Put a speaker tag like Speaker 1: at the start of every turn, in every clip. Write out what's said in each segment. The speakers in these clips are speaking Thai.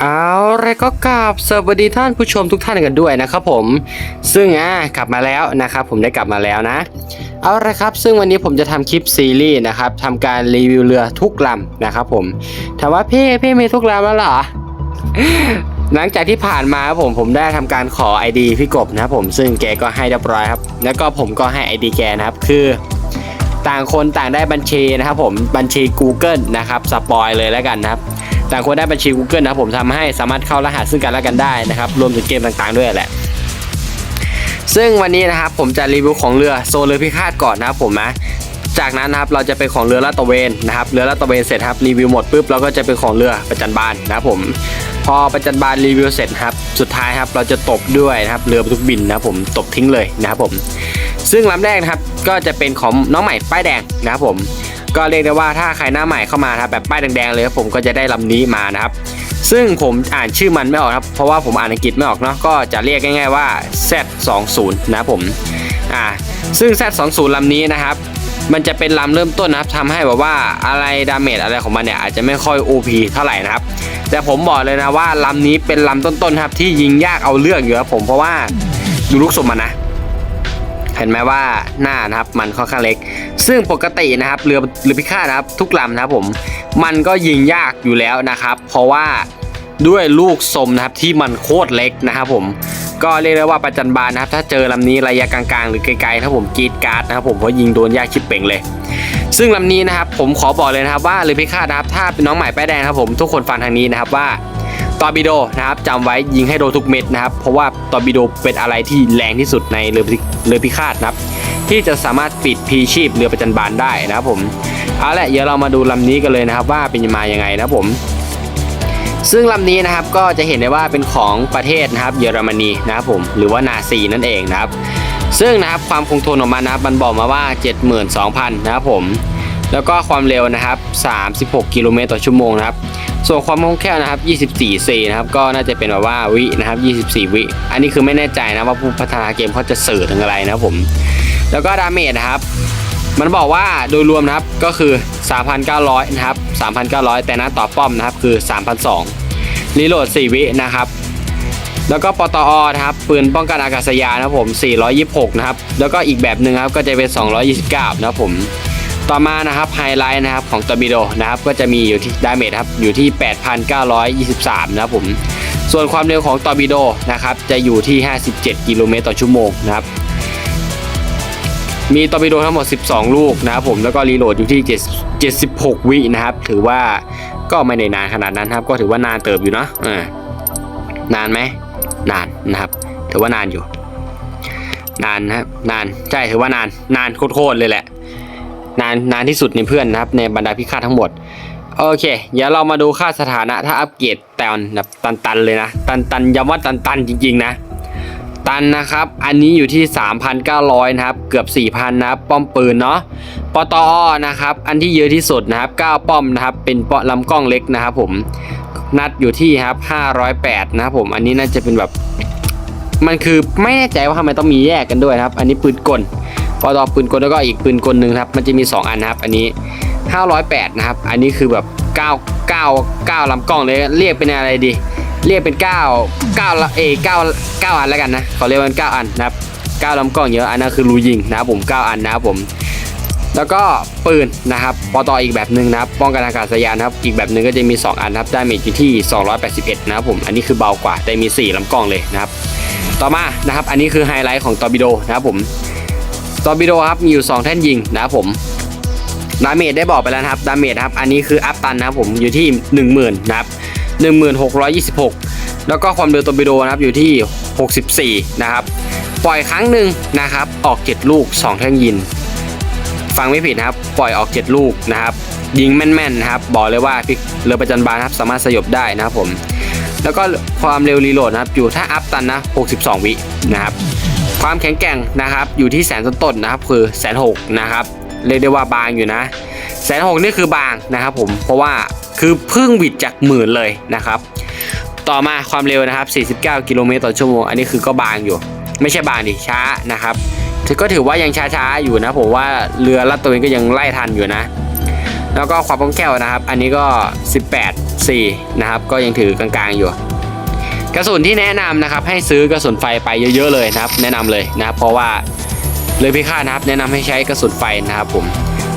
Speaker 1: เอาแล้วก็กราบสวัสดีท่านผู้ชมทุกท่านกันด้วยนะครับผม ซึ่งอ่ากลับมาแล้วนะครับผมได้กลับมาแล้วนะ เอาละครับ ซึ่งวันนี้ผมจะทำคลิปซีรีส์นะครับทำการรีวิวเรือทุกลำนะครับผมถามว่าพี่พี่มีทุกลำแล้วเหรอหลังจากที่ผ่านมาครับผมผมได้ทำการขอ ID พี่กบนะครับผมซึ่งแกก็ให้เรียบร้อยครับ แล้วก็ผมก็ให้ ID แกนะครับคือต่างคนต่างได้บัญชีนะครับผมบัญชี Google นะครับสปอยเลยแล้วกันนะครับ ต่างคนได้บัญชี Google นะครับผมทำให้สามารถเข้ารหัสซึ่งกันและกันได้นะครับรวมถึงเกมต่างๆด้วยแหละซึ่งวันนี้นะครับผมจะรีวิวของเรือโซเรือพิฆาตก่อนนะครับผมนะจากนั้นนะครับเราจะเป็นของเรือลาดตะเวนนะครับเรือลาดตะเวนเสร็จครับรีวิวหมดปุ๊บเราก็จะเป็นของเรือประจันบานนะครับผมพอประจันบานรีวิวเสร็จครับสุดท้ายครับเราจะตบด้วยนะครับเรือบรรทุกบินนะครับผมตบทิ้งเลยนะครับผม ซึ่งลำแรกนะครับก็จะเป็นของน้องใหม่ป้ายแดงนะครับผม ก็เรียกได้ว่าถ้าใครหน้าใหม่เข้ามาครับแบบป้ายแดงๆเลยผมก็จะได้ลำนี้มานะครับ ซึ่งผมอ่านชื่อมันไม่ออกครับเพราะว่าผมอ่านอังกฤษไม่ออกเนาะก็จะเรียกง่ายๆว่า Z20 นะผมอ่าซึ่ง Z20 ลำนี้นะครับมันจะเป็นลำเริ่มต้นนะครับทำให้แบบว่าอะไรดาเมจอะไรของมันเนี่ยอาจจะไม่ค่อย OP เท่าไหร่นะครับ แต่ผมบอกเลยนะว่าลำนี้เป็นลำต้นๆครับที่ยิงยากเอาเรื่องอยู่ครับผมเพราะว่าดูลูกศพมันนะ เห็นไหมว่าหน้านะครับมันค่อนข้างเล็ก ซึ่งปกตินะครับเรือเรือพิฆาตนะครับ ทุกลำนะครับผมมันก็ยิงยากอยู่แล้วนะครับ เพราะว่าด้วยลูกสมนะครับที่มันโคตรเล็กนะครับผมก็เรียกได้ว่าประจันบานนะครับ ถ้าเจอลำนี้ระยะกลางๆ หรือไกลๆนะครับผมกีดการ์ดนะครับผมเพราะยิงโดนยากชิบเป่งเลย ซึ่งลำนี้นะครับผมขอบอกเลยนะครับว่าเรือพิฆาตนะครับถ้าเป็นน้องใหม่ป้ายแดงครับผมทุกคนฟังทางนี้นะครับว่า ตอร์ปิโดนะครับจำไว้ยิงให้โดนทุกเม็ดนะครับ เพราะว่าตอร์ปิโดเป็นอะไรที่แรงที่สุดในเรือพิเรือพิฆาตนะครับ ที่จะสามารถปิดพีชีพเรือประจันบานได้นะครับผมเอาละเดี๋ยวเรามาดูลำนี้กันเลยนะครับว่าเป็นมายังไงนะครับผม ซึ่งลำนี้นะครับก็จะเห็นได้ว่าเป็นของประเทศนะครับเยอรมนีนะครับผมหรือว่านาซีนั่นเองนะครับ ซึ่งนะครับความคงทนของมันนะครับมันบอกมาว่า 72,000 นะครับผม แล้วก็ความเร็วนะครับ 36 กิโลเมตรต่อชั่วโมงนะครับ ส่วนความคล่องแคล่วนะครับ 24 c นะครับ ก็น่าจะเป็นแบบว่าวินะครับ 24 วิ อันนี้คือไม่แน่ใจนะว่าผู้พัฒนาเกมเขาจะสื่อถึงอะไรนะครับผม แล้วก็ดาเมจนะครับ มันบอกว่าโดยรวมนะครับก็คือ 3,900 นะครับ 3,900 แต่หน้าต่อป้อมนะครับคือ 3,200รีโหลด 4 วินะครับ แล้วก็ปตอนะครับปืนป้องกันอากาศยานนะครับผม 426 นะครับ แล้วก็อีกแบบหนึ่งครับก็จะเป็น 229 นะครับผม ต่อมานะครับไฮไลท์นะครับของตอร์บิโดนะครับก็จะมีอยู่ที่ดาเมจครับอยู่ที่ 8,923 นะครับผมส่วนความเร็วของตอร์บิโดนะครับจะอยู่ที่ 57 กิโลเมตรต่อชั่วโมงนะครับมีตอร์ปิโดทั้งหมด 12 ลูกนะครับผมแล้วก็รีโหลดอยู่ที่ 76 วินะครับ ถือว่าก็ไม่ได้นานขนาดนั้นครับ ก็ถือว่านานเติบอยู่เนาะอ่านานไหมนานนะครับ ถือว่านานอยู่ นานนะครับนานใช่ถือว่านานนานโคตรๆเลยแหละ นานนานที่สุดในเพื่อนนะครับในบรรดาพิฆาตทั้งหมด โอเค เดี๋ยวเรามาดูค่าสถานะถ้าอัปเกรดแตนแบบตันๆเลยนะ ตันตันๆย้ำว่าตันตันๆจริงๆนะ ตันนะครับ อันนี้อยู่ที่ 3,900 นะครับ เกือบ 4,000 นะครับ ป้อมปืนเนาะปตอนะครับ อันที่เยอะที่สุดนะครับ 9 ป้อมนะครับ เป็นปลำกล้องเล็กนะครับผมนัดอยู่ที่ครับ508 นะครับผม อันนี้น่าจะเป็นแบบ มันคือไม่แน่ใจว่าทำไมต้องมีแยกกันด้วยครับ อันนี้ปืนกลปตอปืนกลแล้วก็อีกปืนกลหนึ่งครับ มันจะมี 2 อันนะครับ อันนี้ 508 นะครับ อันนี้คือแบบ9 9 9ลำกล้องเลยเรียกเป็นอะไรดี เรียกเป็น 9 9เอ9 9อันแล้วกันนะขอเรียกมัน9อันนะครับ9ลำกล้องเยอะอันนั้นคือรูยิงนะครับผม9อันนะครับผมแล้วก็ปืนนะครับปตออีกแบบหนึ่งนะครับ ป้องกันอากาศยานนะครับ อีกแบบหนึ่งก็จะมี 2 อันนะครับ ได้เมจอยู่ที่ 281 นะครับผม อันนี้คือเบากว่า แต่มี 4 ลำกล้องเลยนะครับ ต่อมานะครับ อันนี้คือไฮไลท์ของตอร์บิโดนะครับผมตอร์บิโดครับมีอยู่ 2 แท่นยิงนะครับผมดาเมจได้บอกไปแล้วนะครับดาเมจครับอันนี้คืออัพตันนะครับผมอยู่ที่ 10,000นะครับ1626 แล้วก็ความเร็วตอร์บิโดนะครับอยู่ที่ 64 นะครับ ปล่อยครั้งหนึ่งนะครับ ออก 7 ลูก 2 แท่งยิงฟังไม่ผิดนะครับ ปล่อยออก 7 ลูกนะครับ ยิงแม่นๆนะครับ บอกเลยว่าพิกเรือประจันบานครับสามารถสยบได้นะครับผม แล้วก็ความเร็วรีโหลดนะครับ อยู่ถ้าอัพตันนะ 62 วินะครับ ความแข็งแกร่งนะครับอยู่ที่แสนต้นๆนะครับคือแสนหกนะครับเรียกได้ว่าบางอยู่นะแสนหกนี่คือบางนะครับผมเพราะว่าคือเพิ่งบิดจากหมื่นเลยนะครับ ต่อมาความเร็วนะครับ 49 กิโลเมตรต่อชั่วโมง อันนี้คือก็บางอยู่ ไม่ใช่บางดิช้านะครับก็ถือว่ายังช้าๆอยู่นะผมว่าเรือลัดตัวเองก็ยังไล่ทันอยู่นะ แล้วก็ความป้องแก้วนะครับ อันนี้ก็ 18 4 นะครับ ก็ยังถือกลางๆอยู่ กระสุนที่แนะนำนะครับ ให้ซื้อกระสุนไฟไปเยอะๆเลยนะครับ แนะนำเลยนะครับ เพราะว่าเลยพิฆาตนะครับ แนะนำให้ใช้กระสุนไฟนะครับผม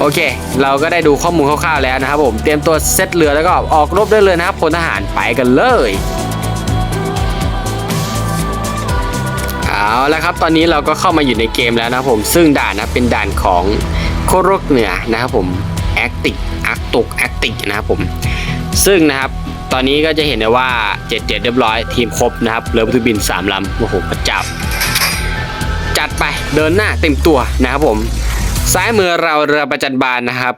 Speaker 1: โอเค เราก็ได้ดูข้อมูลคร่าวๆแล้วนะครับผมเตรียมตัวเซตเรือแล้วก็ออกรบได้เลยนะครับพลทหารไปกันเลยเอาละครับตอนนี้เราก็เข้ามาอยู่ในเกมแล้วนะครับผมซึ่งด่านนะเป็นด่านของโคโรกเหนือนะครับผม แอคติกอักตกแอคติกนะครับผมซึ่งนะครับตอนนี้ก็จะเห็นได้ว่า 7 7 เรียบร้อยทีมครบนะครับเรือบรรทุกบิน 3 ลำโอ้โหพระเจ้าจัดไปเดินหน้าเต็มตัวนะครับผม ซ้ายมือเราเรือประจันบานนะครับ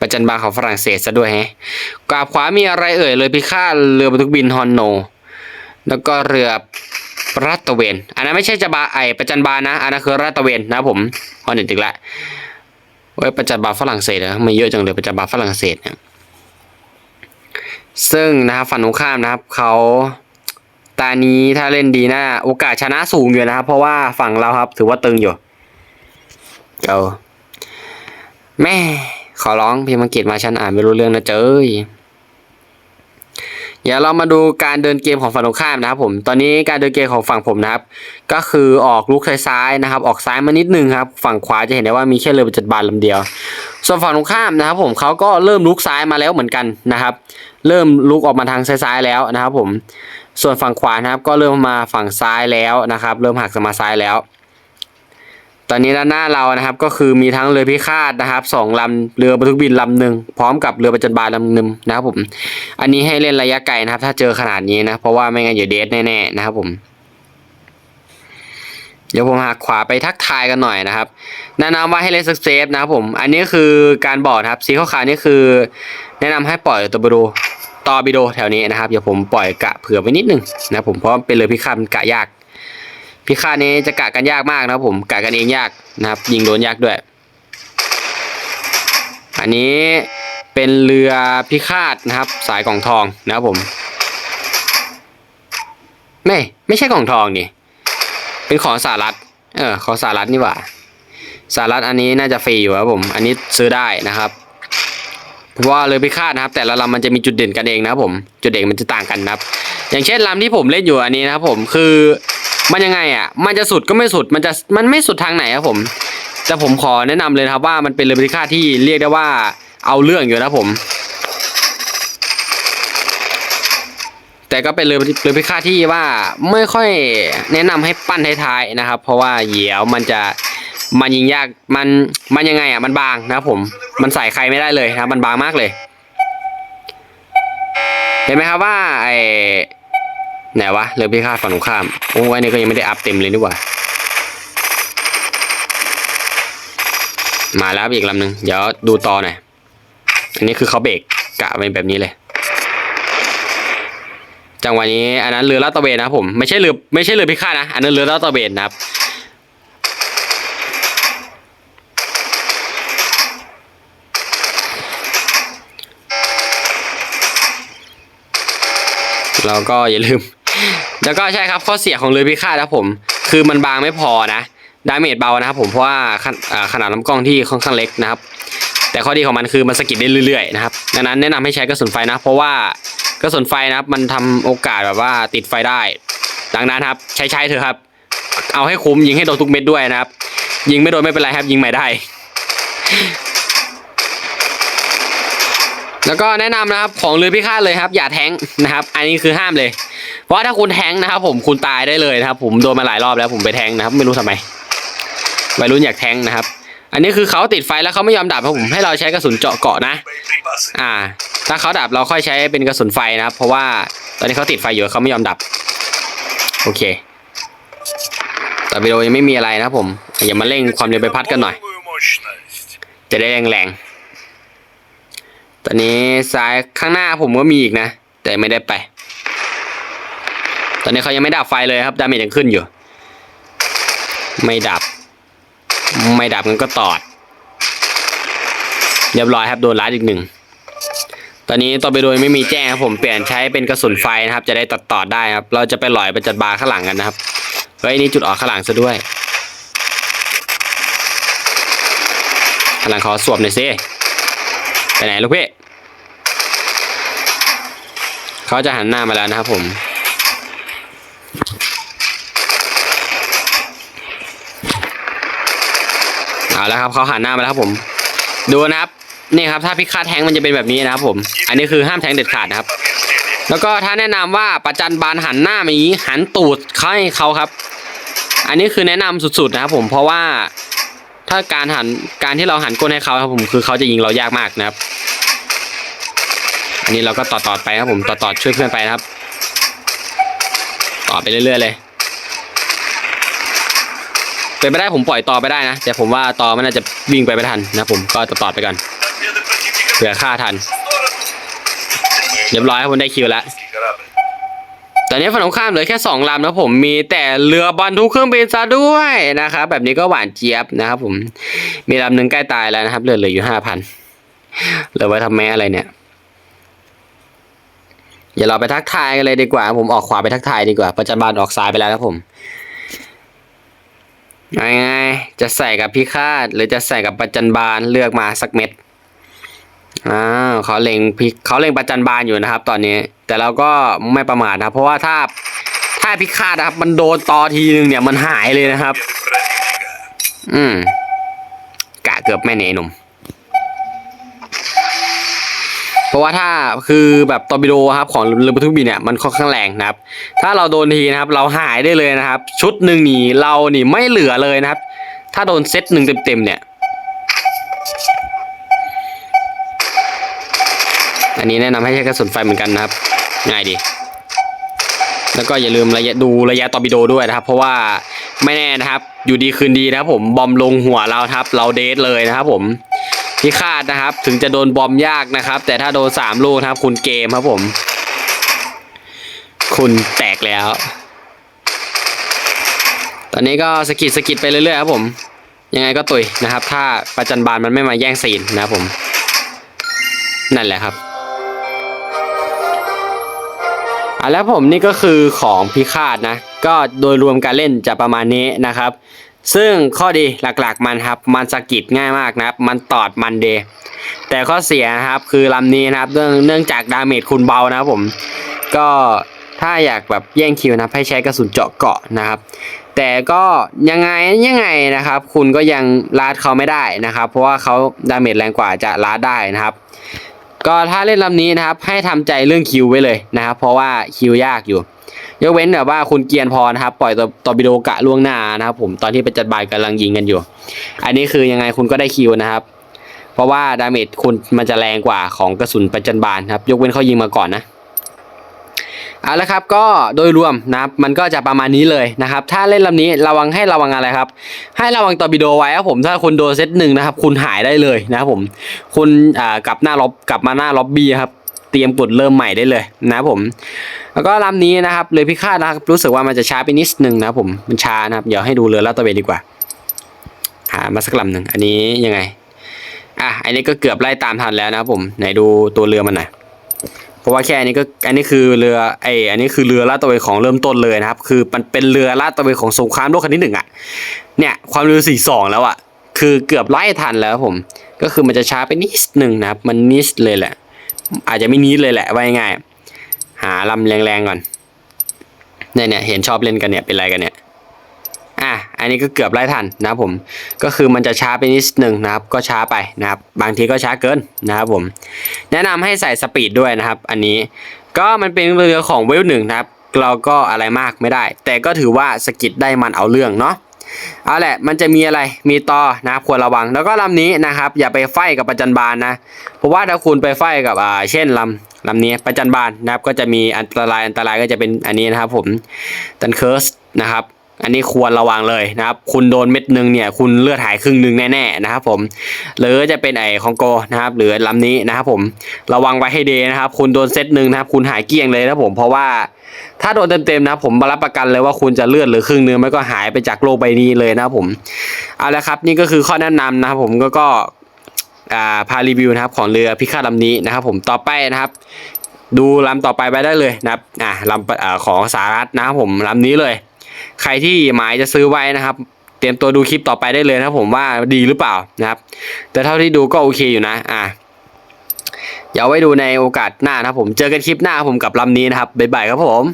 Speaker 1: ประจันบานของฝรั่งเศสซะด้วยแฮะกราบขวามีอะไรเอ่ยเลยพิฆาตเรือบรรทุกบินฮอนโน แล้วก็เรือรัตตเวน อันนั้นไม่ใช่จะบาไอประจันบานนะ อันนั้นคือรัตตเวนนะผมฮอนเด็ดอีกแล้ว เว้ยประจันบาฝรั่งเศสนะมันเยอะจังเลยประจันบาฝรั่งเศสเนี่ยซึ่งนะครับฝั่งตรงข้ามนะครับเขาตานี้ถ้าเล่นดีน่าโอกาสชนะสูงอยู่นะครับ เพราะว่าฝั่งเราครับ ถือว่าตึงอยู่เอาแม่ขอร้องพิมพ์อังกฤษมาฉันอ่านไม่รู้เรื่องนะเจ้ย เดี๋ยวเรามาดูการเดินเกมของฝั่งตรงข้ามนะครับผม ตอนนี้การเดินเกมของฝั่งผมนะครับ ก็คือออกลุกซ้ายๆนะครับ ออกซ้ายมานิดนึงครับ ฝั่งขวาจะเห็นได้ว่ามีแค่เรือประจัดบานลำเดียว ส่วนฝั่งตรงข้ามนะครับ ผมเขาก็เริ่มลุกซ้ายมาแล้วเหมือนกันนะครับ เริ่มลุกออกมาทางซ้ายๆแล้วนะครับ ผม ส่วนฝั่งขวานะครับ ก็เริ่มมาฝั่งซ้ายแล้วนะครับ เริ่มหักมาซ้ายแล้ว ตอนนี้ด้านหน้าเรานะครับก็คือมีทั้งเรือพิฆาตนะครับสองลำเรือบรรทุกบินลำหนึ่งพร้อมกับเรือประจันบานลำหนึ่งนะครับผมอันนี้ให้เล่นระยะไกลนะครับ ถ้าเจอขนาดนี้นะเพราะว่าไม่งั้นอย่เดทแน่ๆนะครับผมเดี๋ยวผมหักขวาไปทักทายกันหน่อยนะครับแนะนำว่าให้เล่นเซฟนะครับผม อันนี้คือการบอกนะครับสีขาวๆนี่คือ แนะนำให้ปล่อยตัวบิโดตอบิโดแถวนี้นะครับเดี๋ยวผมปล่อยกะเผื่อไว้นิดนึงนะครับผมเพราะเป็นเรือพิฆาตกะยาก พิฆาตนี้จะกะกันยากมากนะครับผมกะกันเองยากนะครับ ยิงโดนยากด้วย อันนี้เป็นเรือพิฆาตนะครับ สายกล่องทองนะครับผมไม่ไม่ใช่กล่องทองนี่เป็นของสหรัฐเออของสหรัฐนี่หว่าสหรัฐอันนี้น่าจะฟรีอยู่ครับผม อันนี้ซื้อได้นะครับเพราะว่าเรือพิฆาตนะครับ แต่ละลำมันจะมีจุดเด่นกันเองนะครับผม จุดเด่นมันจะต่างกันนะครับ อย่างเช่นลำที่ผมเล่นอยู่อันนี้นะครับผมคือ มันยังไงอะ มันจะสุดก็ไม่สุด มันจะ มันไม่สุดทางไหนครับผม แต่ผมขอแนะนำเลยครับว่ามันเป็นเรือพิฆาตที่เรียกได้ว่าเอาเรื่องอยู่นะครับผม แต่ก็เป็นเรือเรือพิฆาตที่ว่าไม่ค่อยแนะนำให้ปั้นท้ายๆนะครับ เพราะว่าเหยียวมันจะมันยิงยาก มัน มันยังไงอะ มันบางนะครับผม มันใส่ใครไม่ได้เลยนะครับ มันบางมากเลย เห็นไหมครับว่าไอ ไหนวะเรือพิฆาตฝั่งตรงข้าม โอ้ยอันนี้ก็ยังไม่ได้อัพเต็มเลยนี่หว่า มาแล้วอีกลำหนึ่งเดี๋ยวดูต่อหน่อย อันนี้คือเขาเบรกกะไว้แบบนี้เลย จังหวะนี้อันนั้นเรือลาดตระเวนนะผม ไม่ใช่เรือไม่ใช่เรือพิฆาตนะ อันนั้นเรือลาดตระเวนนะครับเราก็อย่าลืม แล้วก็ใช่ครับข้อเสียของเรือพิฆาตนะครับผม คือมันบางไม่พอนะดาเมจเบานะครับผมเพราะว่าขนาดลำกล้องที่ค่อนข้างเล็กนะครับ แต่ข้อดีของมันคือมันสะกิดได้เรื่อยๆนะครับดังนั้นแนะนำให้ใช้กระสุนไฟนะ เพราะว่ากระสุนไฟนะครับ มันทำโอกาสแบบว่าติดไฟได้ ดังนั้นครับ ใช้ใช้เถอะครับ เอาให้คุ้มยิงให้โดนทุกเม็ดด้วยนะครับ ยิงไม่โดนไม่เป็นไรครับ ยิงใหม่ได้ แล้วก็แนะนำนะครับของเรือพิฆาตเลยครับ อย่าแทงนะครับ อันนี้คือห้ามเลย ราะว่าถ้าคุณแทงนะครับผมคุณตายได้เลยนะครับ ผมโดนมาหลายรอบแล้วผมไปแทงนะครับ ไม่รู้ทำไมวัยรุ่นอยากแทงนะครับ อันนี้คือเขาติดไฟแล้วเขาไม่ยอมดับครับผมให้เราใช้กระสุนเจาะเกาะนะ อ่า ถ้าเขาดับเราค่อยใช้เป็นกระสุนไฟนะครับ เพราะว่าตอนนี้เขาติดไฟอยู่เขาไม่ยอมดับ โอเคแต่วิดีโอยังไม่มีอะไรนะครับผมอย่ามาเร่งความเร็วไปพัดกันหน่อย จะได้แรงๆตอนนี้ซ้ายข้างหน้าผมก็มีอีกนะ แต่ไม่ได้ไป ตอนนี้เขายังไม่ดับไฟเลยครับดาเมจยังขึ้นอยู่ ไม่ดับ ไม่ดับมันก็ตอด เรียบร้อยครับโดนลัดอีกหนึ่งตอนนี้ตัวไปโดยไม่มีแจ้งครับผมเปลี่ยนใช้เป็นกระสุนไฟนะครับ จะได้ตัดต่อได้ครับ เราจะไปหลอยไปจัดบาร์ข้างหลังกันนะครับเฮ้ยนี่จุดออกข้างหลังซะด้วยพลังขอสวบหน่อยสิไปไหนลูกพี่เขาจะหันหน้ามาแล้วนะครับผม เอาแล้วครับเขาหันหน้ามาแล้วครับผม ดูนะครับนี่ครับถ้าพิฆาตแทงมันจะเป็นแบบนี้นะครับผม อันนี้คือห้ามแทงเด็ดขาดนะครับ แล้วก็ถ้าแนะนำว่าประจันบานหันหน้ามาอย่างนี้หันตูดเขาให้เขาครับ อันนี้คือแนะนำสุดๆนะครับผมเพราะว่าถ้าการหันการที่เราหันก้นให้เขาครับผมคือเขาจะยิงเรายากมากนะครับ อันนี้เราก็ต่อต่อไปครับผมต่อต่อช่วยเพื่อนไปนะครับ ต่อไปเรื่อยๆเลย เป็นไปได้ผมปล่อยต่อไปได้นะ แต่ผมว่าต่อมันน่าจะวิ่งไปไม่ทันนะผมก็ต่อต่อไปก่อนเผื่อฆ่าทัน เรียบร้อยผมได้คิวแล้วตอนนี้ฝั่งตรงข้ามเหลือแค่สองลำนะผมมีแต่เรือบรรทุกเครื่องบินซะด้วยนะครับแบบนี้ก็หวานเจี๊ยบนะครับผมมีลำหนึ่งใกล้ตายแล้วนะครับเหลือเหลืออยู่ห้าพันเหลือไว้ทำแม่อะไรเนี่ยอย่าเราไปทักทายกันเลยดีกว่า ผมออกขวาไปทักทายดีกว่าประจันบานออกซ้ายไปแล้วครับผม ยังไงจะใส่กับพี่คาดหรือจะใส่กับประจันบานเลือกมาสักเม็ดอ้าวเขาเล็งพี่เขาเล็งประจันบานอยู่นะครับ ตอนนี้ แต่เราก็ไม่ประมาทนะเพราะว่าถ้าถ้าพิฆาตนะครับ มันโดนตอทีนึงเนี่ยมันหายเลยนะครับ อืมกะเกือบแม่เนหนุ่ม เพราะว่าถ้าคือแบบตอร์ปิโดครับของเรือบรรทุกบินเนี่ยมันค่อนข้างแรงนะครับ ถ้าเราโดนทีนะครับเราหายได้เลยนะครับ ชุดหนึ่งนี่เรานี่ไม่เหลือเลยนะครับ ถ้าโดนเซตหนึ่งเต็มๆเนี่ย อันนี้แนะนำให้ใช้กระสุนไฟเหมือนกันนะครับ ง่ายดี แล้วก็อย่าลืมระยะดูระยะตอร์ปิโดด้วยนะครับ เพราะว่าไม่แน่นะครับ อยู่ดีคืนดีนะครับผมบอมลงหัวเราครับ เราเดทเลยนะครับผม พิฆาตนะครับ ถึงจะโดนบอมยากนะครับ แต่ถ้าโดนสามลูกนะครับ คุณเกมครับผม คุณแตกแล้ว ตอนนี้ก็สกิดสกิดไปเรื่อยๆครับผม ยังไงก็ตุยนะครับ ถ้าประจันบานมันไม่มาแย่งซีนนะครับผม นั่นแหละครับอะแล้วผมนี่ก็คือของพิฆาตนะ ก็โดยรวมการเล่นจะประมาณนี้นะครับ ซึ่งข้อดีหลักๆมันครับ มันสกิดง่ายมากนะครับ มันตอดมันเด แต่ข้อเสียนะครับคือลำนี้นะครับ เนื่องเนื่องจากดาเมจคุณเบานะครับผม ก็ถ้าอยากแบบแย่งคิวนะให้ใช้กระสุนเจาะเกาะนะครับ แต่ก็ยังไงยังไงนะครับ คุณก็ยังลาดเขาไม่ได้นะครับ เพราะว่าเขาดาเมจแรงกว่าจะลาดได้นะครับ ก็ถ้าเล่นลำนี้นะครับ ให้ทำใจเรื่องคิวไว้เลยนะครับ เพราะว่าคิวยากอยู่ ยกเว้นแบบว่าคุณเกียร์พอนะครับปล่อยตัวตอปิโดกะล่วงหน้านะครับ ผมตอนที่ไปจัดบายกำลังยิงกันอยู่ อันนี้คือยังไงคุณก็ได้คิวนะครับ เพราะว่าดาเมจคุณมันจะแรงกว่าของกระสุนประจันบานครับ ยกเว้นเขายิงมาก่อนนะ เอาละครับก็โดยรวมนะครับมันก็จะประมาณนี้เลยนะครับ ถ้าเล่นลำนี้ระวังให้ระวังอะไรครับ ให้ระวังตอร์ปิโดไว้ครับผมถ้าคุณโดนเซตหนึ่งนะครับ คุณหายได้เลยนะครับผมคุณอ่ากลับหน้าล็อบกลับมาหน้าล็อบบี้ครับเตรียมกดเริ่มใหม่ได้เลยนะครับผม แล้วก็ลำนี้นะครับเลยพิฆาตนะครับรู้สึกว่ามันจะช้าไปนิดนึงนะครับผมมันช้านะครับเดี๋ยวให้ดูเรือลาดตะเวนดีกว่า หามาสักลำหนึ่งอันนี้ยังไงอะอันนี้ก็เกือบไล่ตามทันแล้วนะครับผมไหนดูตัวเรือมันหน่อย เพราะว่าแค่อันนี้ก็อันนี้คือเรือไออันนี้คือเรือลาดตระเวนของเริ่มต้นเลยนะครับ คือมันเป็นเรือลาดตระเวนของสงครามโลกครั้งที่หนึ่งอะเนี่ยความเร็วสี่สองแล้วอะคือเกือบไล่ทันแล้วผม ก็คือมันจะช้าไปนิดหนึ่งนะครับ มันนิดเลยแหละ อาจจะไม่นิดเลยแหละว่าง่ายหาลำแรงๆก่อนเนี่ยเนี่ยเห็นชอบเล่นกันเนี่ยเป็นไรกันเนี่ย อันนี้ก็เกือบไล่ทันนะครับผมก็คือมันจะช้าไปนิดหนึ่งนะครับ ก็ช้าไปนะครับ บางทีก็ช้าเกินนะครับผม แนะนำให้ใส่สปีดด้วยนะครับ อันนี้ก็มันเป็นเรือของเวลหนึ่งนะครับ เราก็อะไรมากไม่ได้ แต่ก็ถือว่าสกิดได้มันเอาเรื่องเนาะเอาแหละ มันจะมีอะไร มีต่อนะครับควรระวัง แล้วก็ลำนี้นะครับ อย่าไปไฟกับประจันบานนะ เพราะว่าถ้าคุณไปไฟกับอ่าเช่นลำลำนี้ประจันบานนะครับ ก็จะมีอันตรายอันตรายก็จะเป็นอันนี้นะครับผมตันเคิร์สนะครับ อันนี้ควรระวังเลยนะครับ คุณโดนเม็ดหนึ่งเนี่ยคุณเลือดหายครึ่งหนึ่งแน่ๆนะครับผมหรือจะเป็นไอของโกนะครับ หรือลำนี้นะครับผมระวังไว้ให้ดีนะครับ คุณโดนเซตหนึ่งนะครับ คุณหายเกลี้ยงเลยนะผมเพราะว่าถ้าโดนเต็มๆนะผมรับประกันเลยว่าคุณจะเลือดหรือครึ่งนึงไม่ก็หายไปจากโลกใบนี้เลยนะครับผมเอาละครับ นี่ก็คือข้อแนะนำนะครับผมก็ก็อ่าพารีวิวนะครับของเรือพิฆาตลำนี้นะครับผมต่อไปนะครับ ดูลำต่อไปไปได้เลยนะครับอ่าลำอของสหรัฐนะครับผมลำนี้เลย ใครที่หมายจะซื้อไว้นะครับ เตรียมตัวดูคลิปต่อไปได้เลยนะผมว่าดีหรือเปล่านะครับ แต่เท่าที่ดูก็โอเคอยู่นะอะเดี๋ยวไว้ดูในโอกาสหน้านะผมเจอกันคลิปหน้าผมกับลำนี้นะครับบ๊ายบายครับผม